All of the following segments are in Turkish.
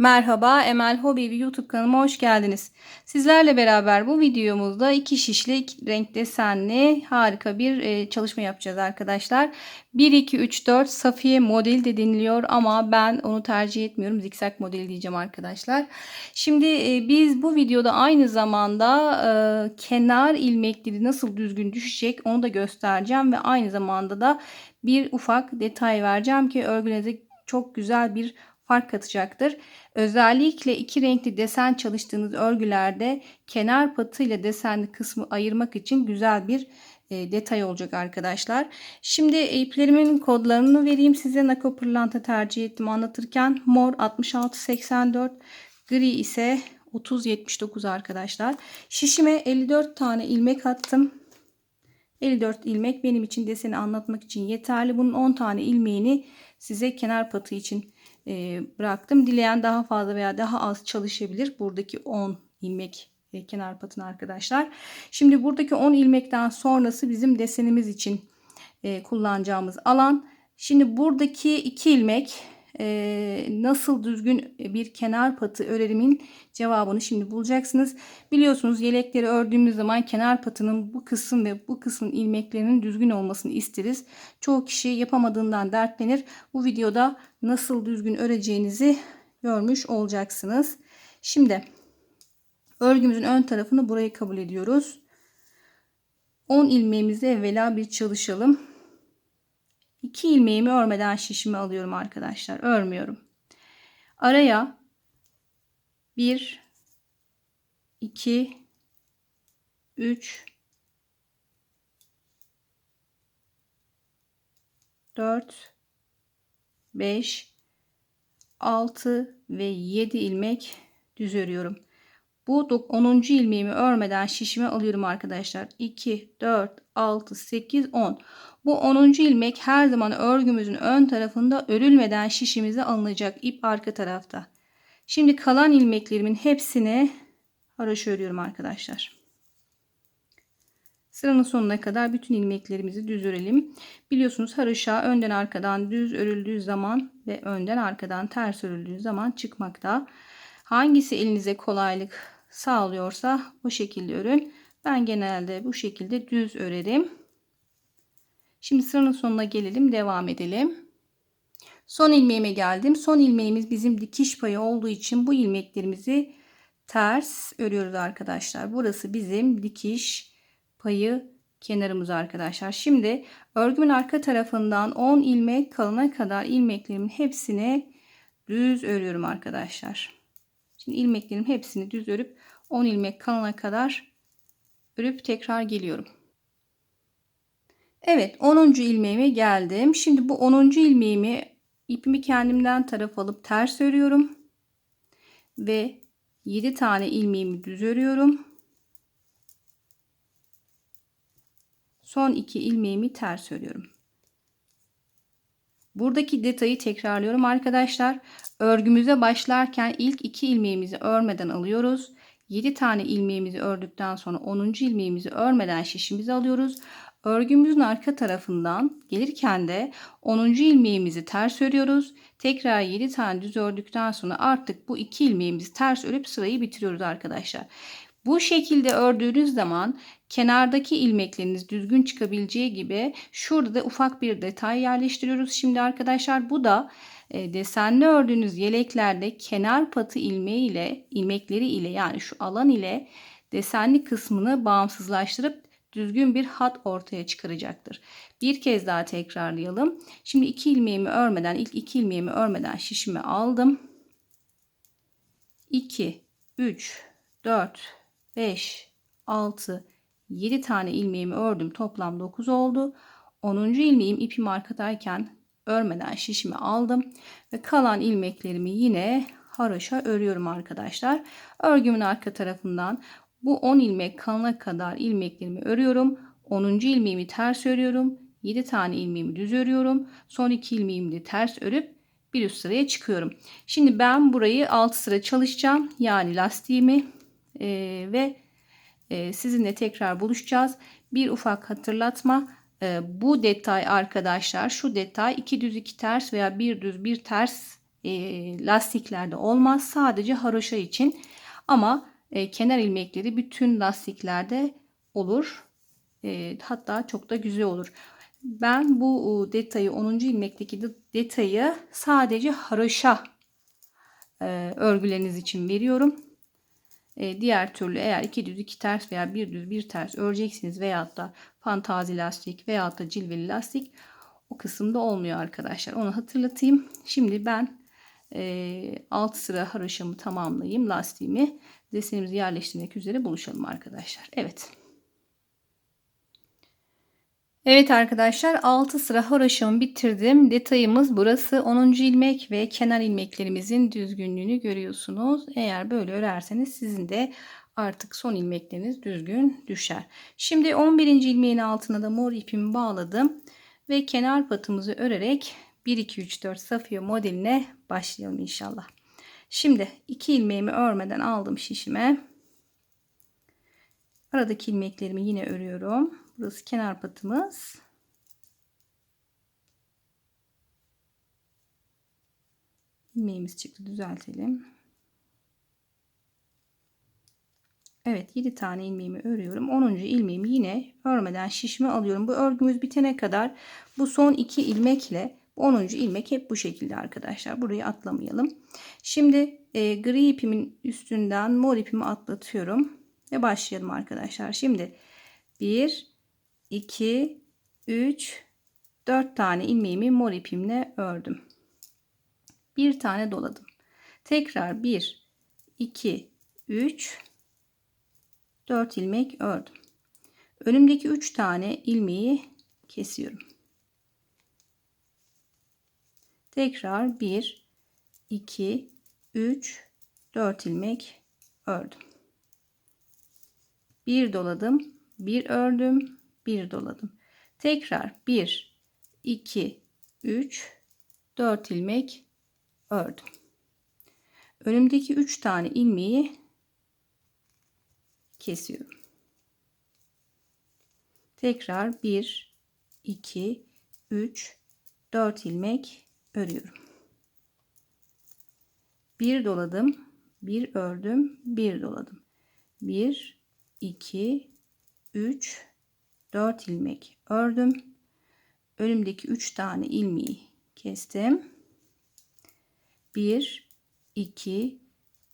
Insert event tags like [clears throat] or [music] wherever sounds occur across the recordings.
Merhaba Emel Hobi YouTube kanalıma hoş geldiniz. Sizlerle beraber bu videomuzda iki şişlik renk desenli harika bir e, çalışma yapacağız arkadaşlar. 1, 2, 3, 4 Safiye model de deniliyor ama ben onu tercih etmiyorum. Zikzak modeli diyeceğim arkadaşlar. Şimdi e, biz bu videoda aynı zamanda e, kenar ilmekleri nasıl düzgün düşecek onu da göstereceğim. Ve aynı zamanda da bir ufak detay vereceğim ki örgünüze çok güzel bir fark katacaktır. Özellikle iki renkli desen çalıştığınız örgülerde kenar patı ile desenli kısmı ayırmak için güzel bir e, detay olacak arkadaşlar. Şimdi iplerimin kodlarını vereyim size. Nako pırlanta tercih ettim anlatırken. Mor 6684, gri ise 3079 arkadaşlar. Şişime 54 tane ilmek attım. 54 ilmek benim için deseni anlatmak için yeterli. Bunun 10 tane ilmeğini size kenar patı için bıraktım. Dileyen daha fazla veya daha az çalışabilir. Buradaki 10 ilmek e, kenar patını arkadaşlar. Şimdi buradaki 10 ilmekten sonrası bizim desenimiz için e, kullanacağımız alan. Şimdi buradaki 2 ilmek e, nasıl düzgün bir kenar patı örerimin cevabını şimdi bulacaksınız. Biliyorsunuz yelekleri ördüğümüz zaman kenar patının bu kısım ve bu kısmın ilmeklerinin düzgün olmasını isteriz. Çoğu kişi yapamadığından dertlenir. Bu videoda nasıl düzgün öreceğinizi görmüş olacaksınız. Şimdi örgümüzün ön tarafını burayı kabul ediyoruz. 10 ilmeğimizi evvela bir çalışalım. 2 ilmeğimi örmeden şişimi alıyorum arkadaşlar. Örmüyorum. Araya 1 2 3 4 5 6 ve 7 ilmek düz örüyorum. Bu 10. ilmeğimi örmeden şişime alıyorum arkadaşlar. 2, 4, 6, 8, 10. Bu 10. ilmek her zaman örgümüzün ön tarafında örülmeden şişimize alınacak. ip arka tarafta. Şimdi kalan ilmeklerimin hepsini haroşa örüyorum arkadaşlar. Sıranın sonuna kadar bütün ilmeklerimizi düz örelim. Biliyorsunuz haroşa önden arkadan düz örüldüğü zaman ve önden arkadan ters örüldüğü zaman çıkmakta. Hangisi elinize kolaylık sağlıyorsa o şekilde örün. Ben genelde bu şekilde düz örerim. Şimdi sıranın sonuna gelelim. Devam edelim. Son ilmeğime geldim. Son ilmeğimiz bizim dikiş payı olduğu için bu ilmeklerimizi ters örüyoruz arkadaşlar. Burası bizim dikiş payı kenarımız arkadaşlar. Şimdi örgümün arka tarafından 10 ilmek kalana kadar ilmeklerimin hepsini düz örüyorum arkadaşlar. Şimdi ilmeklerim hepsini düz örüp 10 ilmek kalana kadar örüp tekrar geliyorum. Evet 10. ilmeğime geldim. Şimdi bu 10. ilmeğimi ipimi kendimden taraf alıp ters örüyorum. Ve 7 tane ilmeğimi düz örüyorum. Son 2 ilmeğimi ters örüyorum. Buradaki detayı tekrarlıyorum arkadaşlar. Örgümüze başlarken ilk 2 ilmeğimizi örmeden alıyoruz. 7 tane ilmeğimizi ördükten sonra 10. ilmeğimizi örmeden şişimizi alıyoruz. Örgümüzün arka tarafından gelirken de 10. ilmeğimizi ters örüyoruz. Tekrar 7 tane düz ördükten sonra artık bu 2 ilmeğimizi ters örüp sırayı bitiriyoruz arkadaşlar. Bu şekilde ördüğünüz zaman kenardaki ilmekleriniz düzgün çıkabileceği gibi şurada da ufak bir detay yerleştiriyoruz. Şimdi arkadaşlar bu da e, desenli ördüğünüz yeleklerde kenar patı ilmeği ile ilmekleri ile yani şu alan ile desenli kısmını bağımsızlaştırıp düzgün bir hat ortaya çıkaracaktır. Bir kez daha tekrarlayalım. Şimdi iki ilmeğimi örmeden ilk iki ilmeğimi örmeden şişimi aldım. 2 3 4 5 6 7 tane ilmeğimi ördüm. Toplam 9 oldu. 10. ilmeğim ipim arkadayken örmeden şişimi aldım ve kalan ilmeklerimi yine haroşa örüyorum arkadaşlar. Örgümün arka tarafından bu 10 ilmek kalana kadar ilmeklerimi örüyorum. 10. ilmeğimi ters örüyorum. 7 tane ilmeğimi düz örüyorum. Son 2 ilmeğimi de ters örüp bir üst sıraya çıkıyorum. Şimdi ben burayı 6 sıra çalışacağım. Yani lastiğimi e, ve e, sizinle tekrar buluşacağız. Bir ufak hatırlatma. E, bu detay arkadaşlar şu detay iki düz iki ters veya bir düz bir ters e, lastiklerde olmaz. Sadece haroşa için. Ama e, kenar ilmekleri bütün lastiklerde olur. E, hatta çok da güzel olur. Ben bu detayı 10. ilmekteki detayı sadece haroşa e, örgüleriniz için veriyorum. E, diğer türlü eğer iki düz iki ters veya bir düz bir ters öreceksiniz veyahut da fantazi lastik veyahut da cilveli lastik o kısımda olmuyor arkadaşlar. Onu hatırlatayım. Şimdi ben e, alt sıra haroşamı tamamlayayım. Lastiğimi desenimizi yerleştirmek üzere buluşalım arkadaşlar. Evet. Evet arkadaşlar 6 sıra haroşamı bitirdim. Detayımız burası 10. ilmek ve kenar ilmeklerimizin düzgünlüğünü görüyorsunuz. Eğer böyle örerseniz sizin de artık son ilmekleriniz düzgün düşer. Şimdi 11. ilmeğin altına da mor ipimi bağladım ve kenar patımızı örerek 1 2 3 4 safiye modeline başlayalım inşallah. Şimdi 2 ilmeğimi örmeden aldım şişime. Aradaki ilmeklerimi yine örüyorum. Burası kenar patımız. İlmeğimiz çıktı düzeltelim. Evet 7 tane ilmeğimi örüyorum. 10. ilmeğimi yine örmeden şişme alıyorum. Bu örgümüz bitene kadar bu son 2 ilmekle 10. ilmek hep bu şekilde arkadaşlar. Burayı atlamayalım. Şimdi e, gri ipimin üstünden mor ipimi atlatıyorum. Ve başlayalım arkadaşlar. Şimdi 1, 2, 3, 4 tane ilmeğimi mor ipimle ördüm. Bir tane doladım. Tekrar 1, 2, 3, 4 ilmek ördüm. Önümdeki 3 tane ilmeği kesiyorum. Tekrar 1, 2, 3, 4 ilmek ördüm. Bir doladım, bir ördüm, bir doladım. Tekrar 1, 2, 3, 4 ilmek ördüm. Önümdeki 3 tane ilmeği kesiyorum. Tekrar 1, 2, 3, 4 ilmek örüyorum. Bir doladım, bir ördüm, bir doladım. 1, 2, 3, 4 ilmek ördüm. Önümdeki 3 tane ilmeği kestim. 1, 2,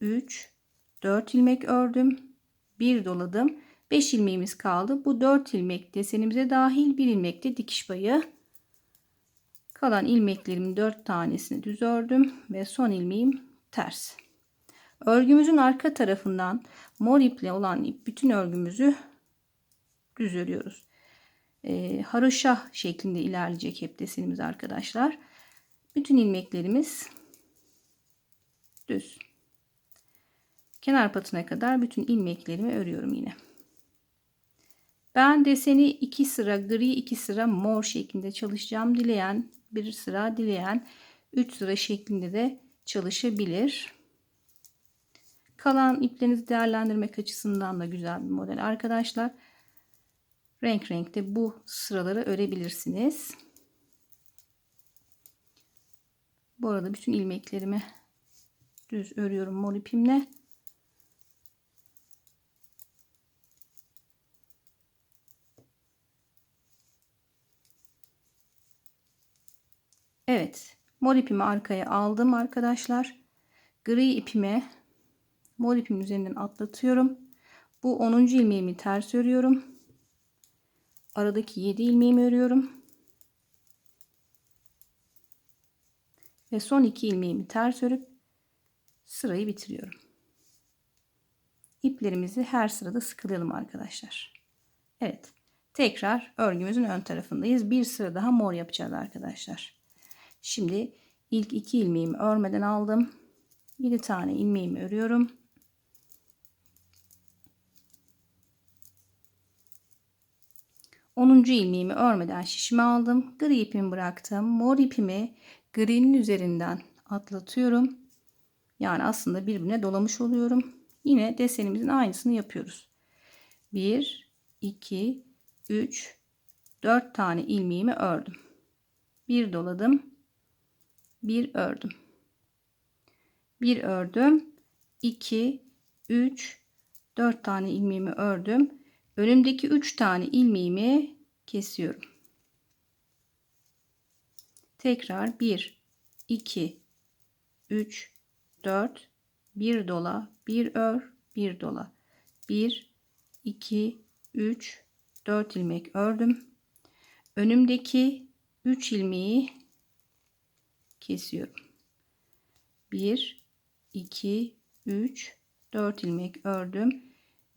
3, 4 ilmek ördüm. 1 doladım. 5 ilmeğimiz kaldı. Bu 4 ilmek desenimize dahil. 1 ilmek de dikiş payı. Kalan ilmeklerimin 4 tanesini düz ördüm ve son ilmeğim ters. Örgümüzün arka tarafından mor iple olan ip bütün örgümüzü düz örüyoruz. Ee, haroşa şeklinde ilerleyecek hep desenimiz arkadaşlar. Bütün ilmeklerimiz düz. Kenar patına kadar bütün ilmeklerimi örüyorum yine. Ben deseni iki sıra gri iki sıra mor şeklinde çalışacağım. Dileyen bir sıra dileyen 3 sıra şeklinde de çalışabilir. Kalan iplerinizi değerlendirmek açısından da güzel bir model arkadaşlar. Renk renkte bu sıraları örebilirsiniz. Bu arada bütün ilmeklerimi düz örüyorum mor ipimle. Evet. Mor ipimi arkaya aldım arkadaşlar. Gri ipime mor ipim üzerinden atlatıyorum. Bu 10. ilmeğimi ters örüyorum. Aradaki 7 ilmeğimi örüyorum. Ve son 2 ilmeğimi ters örüp sırayı bitiriyorum. İplerimizi her sırada sıkılayalım arkadaşlar. Evet. Tekrar örgümüzün ön tarafındayız. Bir sıra daha mor yapacağız arkadaşlar. Şimdi ilk iki ilmeğimi örmeden aldım. 7 tane ilmeğimi örüyorum. Onuncu ilmeğimi örmeden şişime aldım. Gri ipimi bıraktım. Mor ipimi gri'nin üzerinden atlatıyorum. Yani aslında birbirine dolamış oluyorum. Yine desenimizin aynısını yapıyoruz. 1, 2, 3, 4 tane ilmeğimi ördüm. Bir doladım bir ördüm. bir ördüm. 2 3 4 tane ilmeğimi ördüm. Önümdeki 3 tane ilmeğimi kesiyorum. Tekrar 1 2 3 4 1 dola 1 ör 1 dola. 1 2 3 4 ilmek ördüm. Önümdeki 3 ilmeği kesiyorum 1 2 3 4 ilmek ördüm.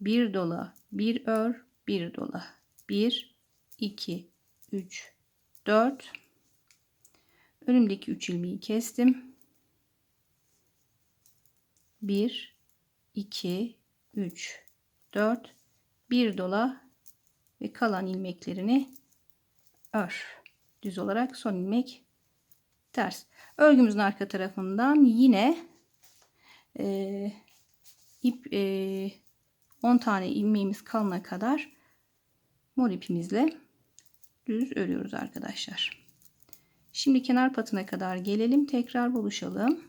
1 dola 1 ör 1 dola. 1 2 3 4 önümdeki 3 ilmeği kestim. 1 2 3 4 1 dola ve kalan ilmeklerini ör. Düz olarak son ilmek ters örgümüzün arka tarafından yine e, ip e, 10 tane ilmeğimiz kalana kadar mor ipimizle düz örüyoruz arkadaşlar şimdi kenar patına kadar gelelim tekrar buluşalım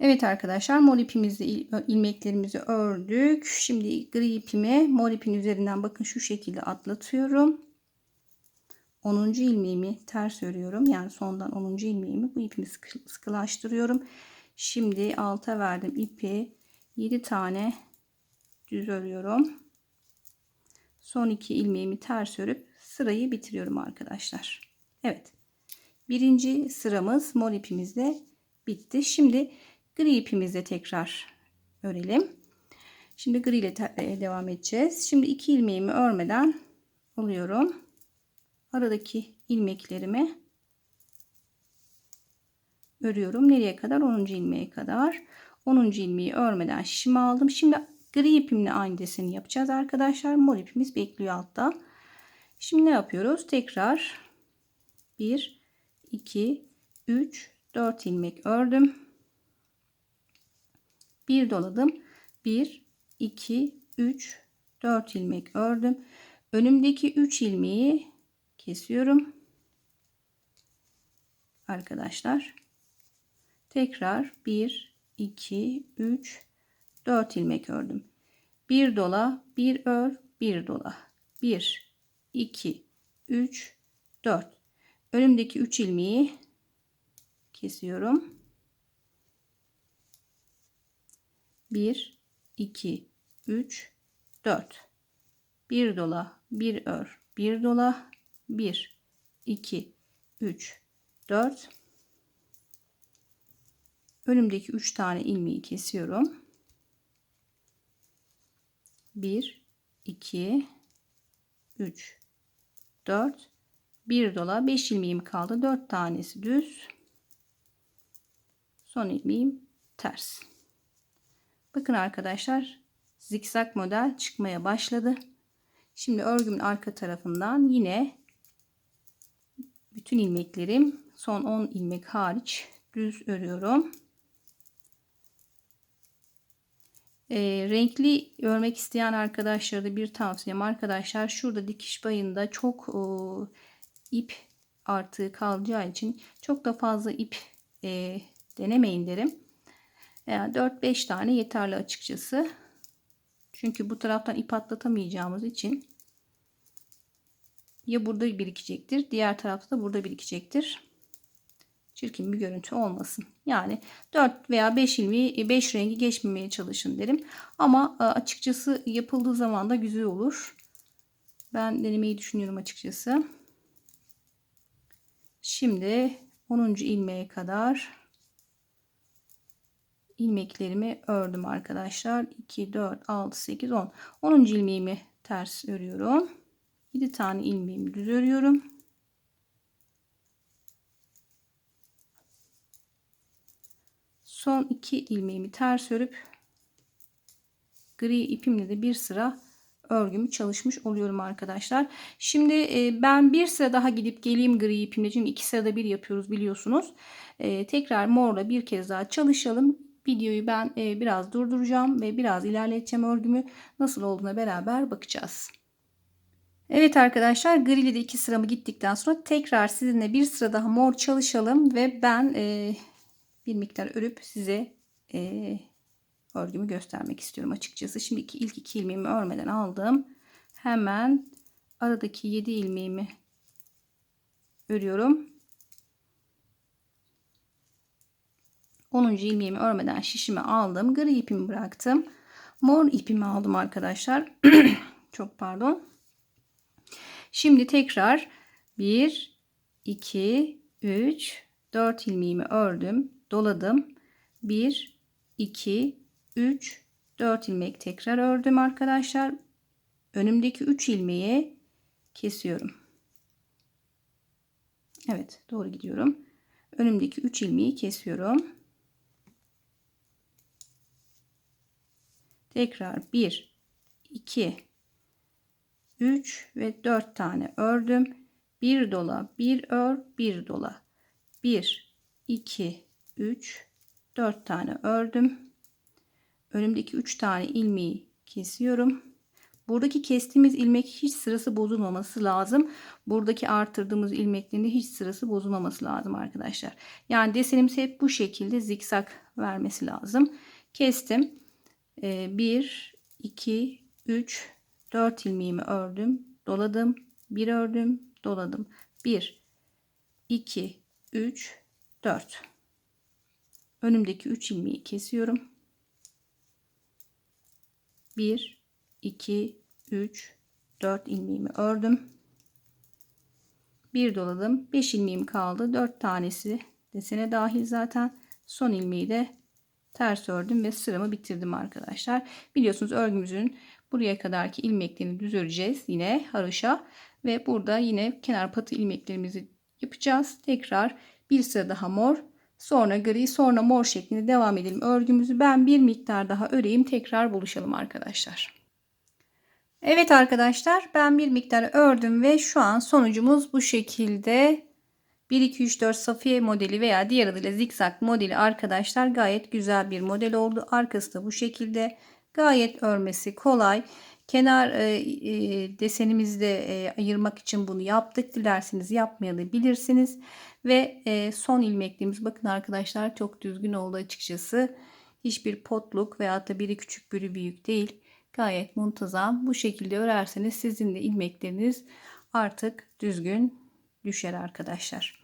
Evet arkadaşlar mor ipimizle ilmeklerimizi ördük. Şimdi gri ipimi mor ipin üzerinden bakın şu şekilde atlatıyorum. 10. ilmeğimi ters örüyorum. Yani sondan 10. ilmeğimi bu ipimi sıkılaştırıyorum. Şimdi alta verdim ipi 7 tane düz örüyorum. Son iki ilmeğimi ters örüp sırayı bitiriyorum arkadaşlar. Evet. Birinci sıramız mor ipimizle bitti. Şimdi Gri ipimizle tekrar örelim. Şimdi gri ile e, devam edeceğiz. Şimdi iki ilmeğimi örmeden alıyorum. Aradaki ilmeklerimi örüyorum. Nereye kadar? 10. ilmeğe kadar. 10. ilmeği örmeden şişimi aldım. Şimdi gri ipimle aynı deseni yapacağız arkadaşlar. Mor ipimiz bekliyor altta. Şimdi ne yapıyoruz? Tekrar 1 2 3 4 ilmek ördüm bir doladım 1 2 3 4 ilmek ördüm önümdeki 3 ilmeği kesiyorum. Arkadaşlar tekrar 1 2 3 4 ilmek ördüm. Bir dola bir ör bir dola. 1 2 3 4 önümdeki 3 ilmeği kesiyorum. 1 2 3 4 bir dola bir ör bir dola 1 2 3 4 önümdeki 3 tane ilmeği kesiyorum. 1 2 3 4 bir dola 5 ilmeğim kaldı. 4 tanesi düz. Son ilmeğim ters. Bakın arkadaşlar zikzak model çıkmaya başladı. Şimdi örgümün arka tarafından yine bütün ilmeklerim son 10 ilmek hariç düz örüyorum. E, renkli örmek isteyen arkadaşlara da bir tavsiyem arkadaşlar şurada dikiş bayında çok e, ip artığı kalacağı için çok da fazla ip e, denemeyin derim. Yani 4-5 tane yeterli açıkçası. Çünkü bu taraftan ip atlatamayacağımız için ya burada birikecektir. Diğer tarafta da burada birikecektir. Çirkin bir görüntü olmasın. Yani 4 veya 5 ilmeği 5 rengi geçmemeye çalışın derim. Ama e, açıkçası yapıldığı zaman da güzel olur. Ben denemeyi düşünüyorum açıkçası. Şimdi 10. ilmeğe kadar ilmeklerimi ördüm arkadaşlar. 2, 4, 6, 8, 10. 10. ilmeğimi ters örüyorum. 7 tane ilmeğimi düz örüyorum. Son 2 ilmeğimi ters örüp gri ipimle de bir sıra örgümü çalışmış oluyorum arkadaşlar. Şimdi e, ben bir sıra daha gidip geleyim gri ipimle. Çünkü iki sırada bir yapıyoruz biliyorsunuz. E, tekrar morla bir kez daha çalışalım videoyu ben e, biraz durduracağım ve biraz ilerleteceğim örgümü nasıl olduğuna beraber bakacağız. Evet arkadaşlar grili de iki sıramı gittikten sonra tekrar sizinle bir sıra daha mor çalışalım ve ben e, bir miktar örüp size e, örgümü göstermek istiyorum açıkçası. Şimdi iki, ilk iki ilmeğimi örmeden aldım. Hemen aradaki 7 ilmeğimi örüyorum. 10. ilmeğimi örmeden şişimi aldım. Gri ipimi bıraktım. Mor ipimi aldım arkadaşlar. [clears throat] Çok pardon. Şimdi tekrar 1, 2, 3, 4 ilmeğimi ördüm. Doladım. 1, 2, 3, 4 ilmek tekrar ördüm arkadaşlar. Önümdeki 3 ilmeği kesiyorum. Evet doğru gidiyorum. Önümdeki 3 ilmeği kesiyorum. Tekrar 1, 2, 3 ve 4 tane ördüm. Bir dola, bir ör, bir dola. 1, 2, 3, 4 tane ördüm. Önümdeki 3 tane ilmeği kesiyorum. Buradaki kestiğimiz ilmek hiç sırası bozulmaması lazım. Buradaki artırdığımız ilmeklerin de hiç sırası bozulmaması lazım arkadaşlar. Yani desenimiz hep bu şekilde zikzak vermesi lazım. Kestim. 1, 2, 3, 4 ilmeğimi ördüm. Doladım. 1 ördüm. Doladım. 1, 2, 3, 4. Önümdeki 3 ilmeği kesiyorum. 1, 2, 3, 4 ilmeğimi ördüm. Bir doladım. 5 ilmeğim kaldı. 4 tanesi desene dahil zaten. Son ilmeği de ters ördüm ve sıramı bitirdim arkadaşlar. Biliyorsunuz örgümüzün buraya kadarki ilmeklerini düz öreceğiz yine haroşa ve burada yine kenar patı ilmeklerimizi yapacağız. Tekrar bir sıra daha mor, sonra gri, sonra mor şeklinde devam edelim örgümüzü. Ben bir miktar daha öreyim, tekrar buluşalım arkadaşlar. Evet arkadaşlar ben bir miktar ördüm ve şu an sonucumuz bu şekilde 1 2 3 4 Safiye modeli veya diğer adıyla zikzak modeli arkadaşlar gayet güzel bir model oldu. Arkası da bu şekilde gayet örmesi kolay. Kenar e, e, desenimizi de e, ayırmak için bunu yaptık. Dilerseniz yapmayabilirsiniz. Ve e, son ilmekliğimiz bakın arkadaşlar çok düzgün oldu açıkçası. Hiçbir potluk veya da biri küçük biri büyük değil. Gayet muntazam. Bu şekilde örerseniz sizin de ilmekleriniz artık düzgün düşer arkadaşlar.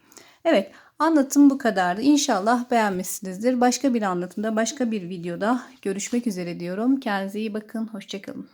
Evet anlatım bu kadardı. İnşallah beğenmişsinizdir. Başka bir anlatımda başka bir videoda görüşmek üzere diyorum. Kendinize iyi bakın. Hoşçakalın.